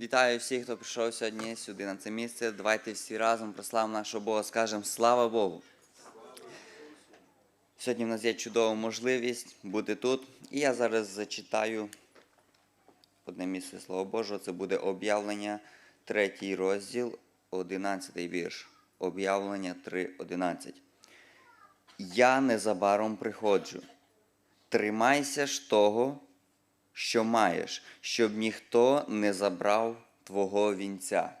Вітаю всіх, хто прийшов сьогодні сюди на це місце. Давайте всі разом прославимо нашого Бога, скажемо слава Богу. Сьогодні в нас є чудова можливість бути тут. І я зараз зачитаю одне місце Слова Божого. Це буде об'явлення, третій розділ, одинадцятий вірш. Об'явлення 3.11. Я незабаром приходжу. Тримайся ж того, що маєш, щоб ніхто не забрав твого вінця.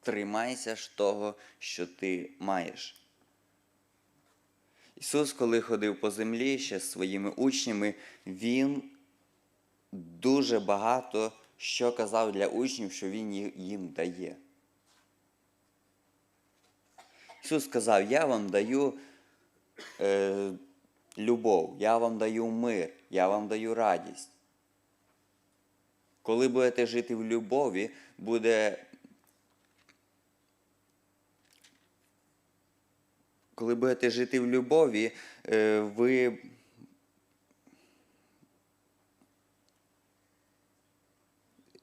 Тримайся ж того, що ти маєш. Ісус, коли ходив по землі ще з своїми учнями, Він дуже багато що казав для учнів, що Він їм дає. Ісус сказав, я вам даю е, любов, я вам даю мир, я вам даю радість. Коли будете жити в любові, буде. Коли будете жити в любові, е, ви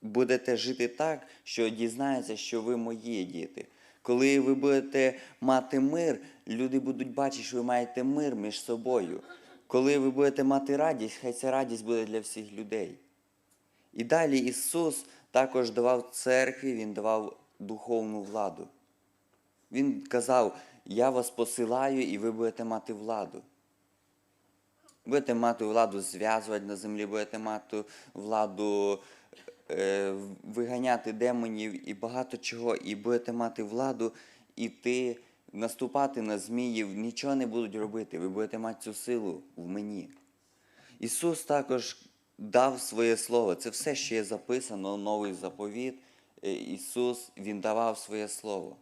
будете жити так, що дізнається, що ви мої діти. Коли ви будете мати мир, люди будуть бачити, що ви маєте мир між собою. Коли ви будете мати радість, хай ця радість буде для всіх людей. І далі Ісус також давав церкві, Він давав духовну владу. Він казав, я вас посилаю і ви будете мати владу. Будете мати владу зв'язувати на землі, будете мати владу виганяти демонів і багато чого, і будете мати владу іти, наступати на зміїв, нічого не будуть робити. Ви будете мати цю силу в мені. Ісус також дав своє слово. Це все, що є записано, новий заповіт. Е, Ісус Він давав своє слово.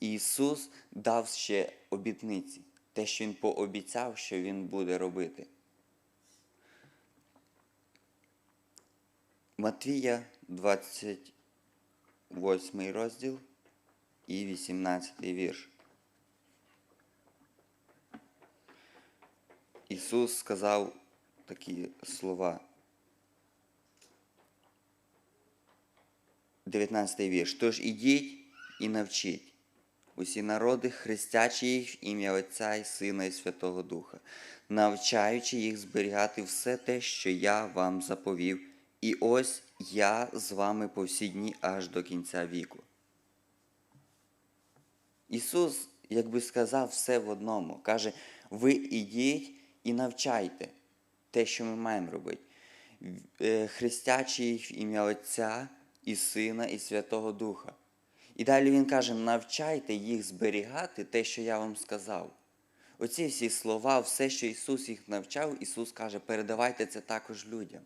І Ісус дав ще обітниці, те, що Він пообіцяв, що Він буде робити. Матвія, 28 розділ і 18 вірш. Ісус сказав такі слова. 19 вірш. Тож ідіть і навчіть усі народи, хрестячи їх в ім'я Отця і Сина і Святого Духа, навчаючи їх зберігати все те, що я вам заповів, і ось я з вами по всі дні аж до кінця віку. Ісус, якби сказав все в одному, каже: ви ідіть і навчайте те, що ми маємо робити, Е, хрестячи їх в ім'я Отця і Сина і Святого Духа. І далі Він каже: навчайте їх зберігати те, що я вам сказав. Оці всі слова, все, що Ісус їх навчав, Ісус каже, передавайте це також людям.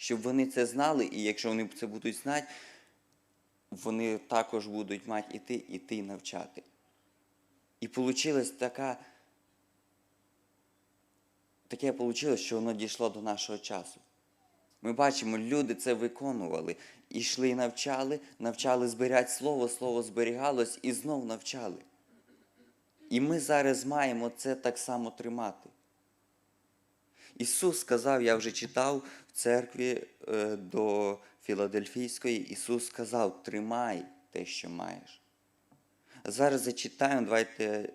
Щоб вони це знали, і якщо вони це будуть знати, вони також будуть мати іти, іти і навчати. І вийшла така, таке вийшло, що воно дійшло до нашого часу. Ми бачимо, люди це виконували. Ішли і навчали, навчали зберігати слово, слово зберігалось і знов навчали. І ми зараз маємо це так само тримати. Ісус сказав, я вже читав в церкві е, до Філадельфійської, Ісус сказав, тримай те, що маєш. Зараз зачитаємо, давайте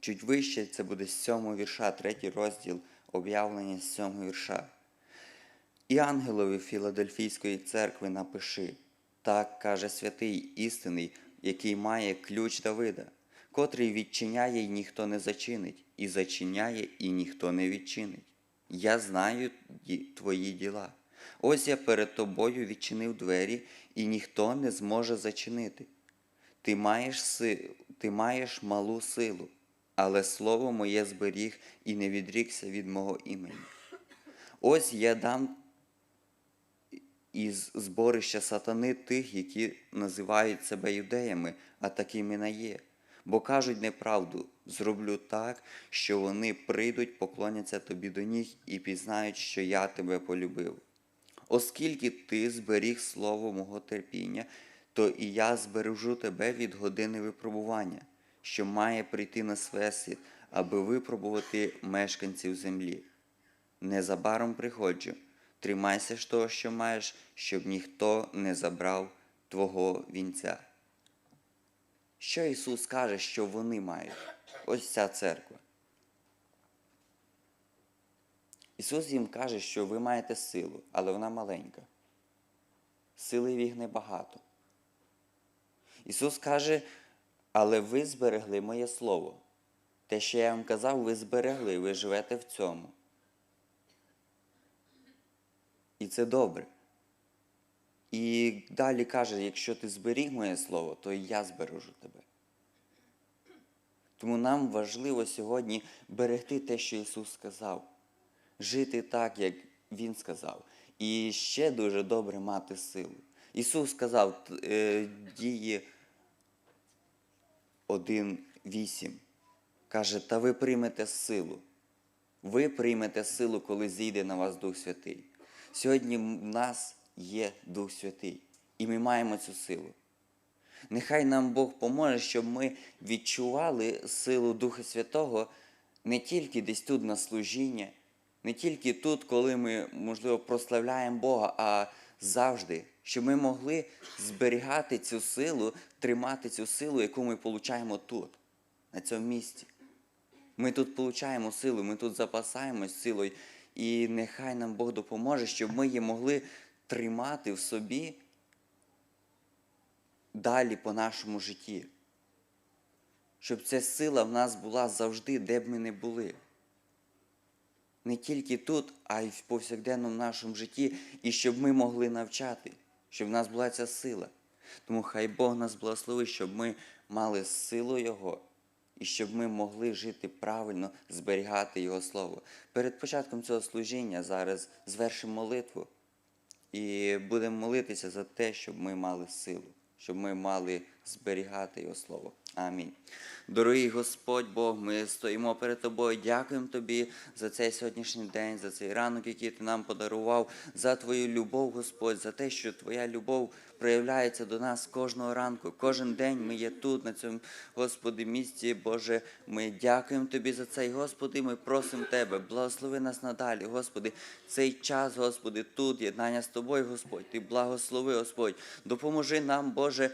чуть вище, це буде з 7 вірша, третій розділ об'явлення з 7 вірша. І ангелові Філадельфійської церкви напиши, так каже святий істинний, який має ключ Давида, котрий відчиняє і ніхто не зачинить, і зачиняє, і ніхто не відчинить. Я знаю твої діла. Ось я перед тобою відчинив двері, і ніхто не зможе зачинити. Ти маєш, си... Ти маєш малу силу, але слово моє зберіг і не відрікся від мого імені. Ось я дам із зборища сатани тих, які називають себе юдеями, а такими не є. Бо кажуть неправду, зроблю так, що вони прийдуть, поклоняться тобі до ніг і пізнають, що я тебе полюбив. Оскільки ти зберіг слово мого терпіння, то і я збережу тебе від години випробування, що має прийти на свесвіт, аби випробувати мешканців землі. Незабаром приходжу. Тримайся ж того, що маєш, щоб ніхто не забрав твого вінця. Що Ісус каже, що вони мають? Ось ця церква. Ісус їм каже, що ви маєте силу, але вона маленька. Сили в їх небагато. Ісус каже, але ви зберегли моє слово. Те, що я вам казав, ви зберегли, ви живете в цьому. І це добре. І далі каже, якщо ти зберіг моє слово, то і я збережу тебе. Тому нам важливо сьогодні берегти те, що Ісус сказав, жити так, як Він сказав. І ще дуже добре мати силу. Ісус сказав е, дії 1.8. Каже, та ви приймете силу. Ви приймете силу, коли зійде на вас Дух Святий. Сьогодні в нас є Дух Святий, і ми маємо цю силу. Нехай нам Бог поможе, щоб ми відчували силу Духа Святого не тільки десь тут на служіння, не тільки тут, коли ми, можливо, прославляємо Бога, а завжди, щоб ми могли зберігати цю силу, тримати цю силу, яку ми получаємо тут, на цьому місці. Ми тут получаємо силу, ми тут запасаємось силою, і нехай нам Бог допоможе, щоб ми її могли тримати в собі далі по нашому житті. Щоб ця сила в нас була завжди, де б ми не були. Не тільки тут, а й в повсякденному нашому житті, і щоб ми могли навчати, щоб в нас була ця сила. Тому хай Бог нас благословить, щоб ми мали силу Його і щоб ми могли жити правильно, зберігати Його Слово. Перед початком цього служіння зараз звершимо молитву і будемо молитися за те, щоб ми мали силу, щоб ми мали зберігати Його Слово. Амінь. Дорогий Господь Бог, ми стоїмо перед Тобою. Дякуємо Тобі за цей сьогоднішній день, за цей ранок, який ти нам подарував, за Твою любов, Господь, за те, що Твоя любов проявляється до нас кожного ранку. Кожен день ми є тут, на цьому, Господи, місці. Боже, ми дякуємо Тобі за це. І, Господи, ми просимо Тебе, благослови нас надалі, Господи, цей час, Господи, тут, єднання з Тобою, Господь, Ти благослови, Господь. Допоможи нам, Боже,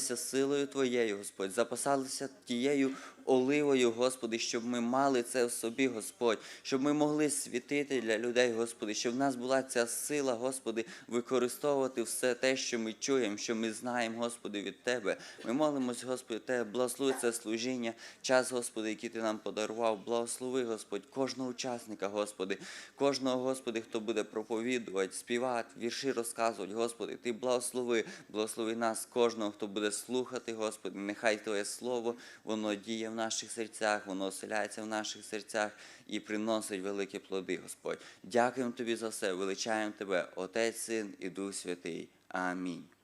запасатися силою Твоєю, Господь, запасатися тією оливою, Господи, щоб ми мали це в собі, Господь, щоб ми могли світити для людей, Господи, щоб в нас була ця сила, Господи, використовувати все те, що ми чуємо, що ми знаємо, Господи, від Тебе. Ми молимось, Господи, Тебе, благослови це служіння, час, Господи, який Ти нам подарував. Благослови, Господь, кожного учасника, Господи, кожного, Господи, хто буде проповідувати, співати, вірші розказувати, Господи, Ти благослови, благослови нас, кожного, хто буде слухати, Господи, нехай Твоє Слово, воно діє в наших серцях, воно оселяється в наших серцях і приносить великі плоди, Господь. Дякуємо Тобі за все, величаємо Тебе, Отець, Син і Дух Святий. Амінь.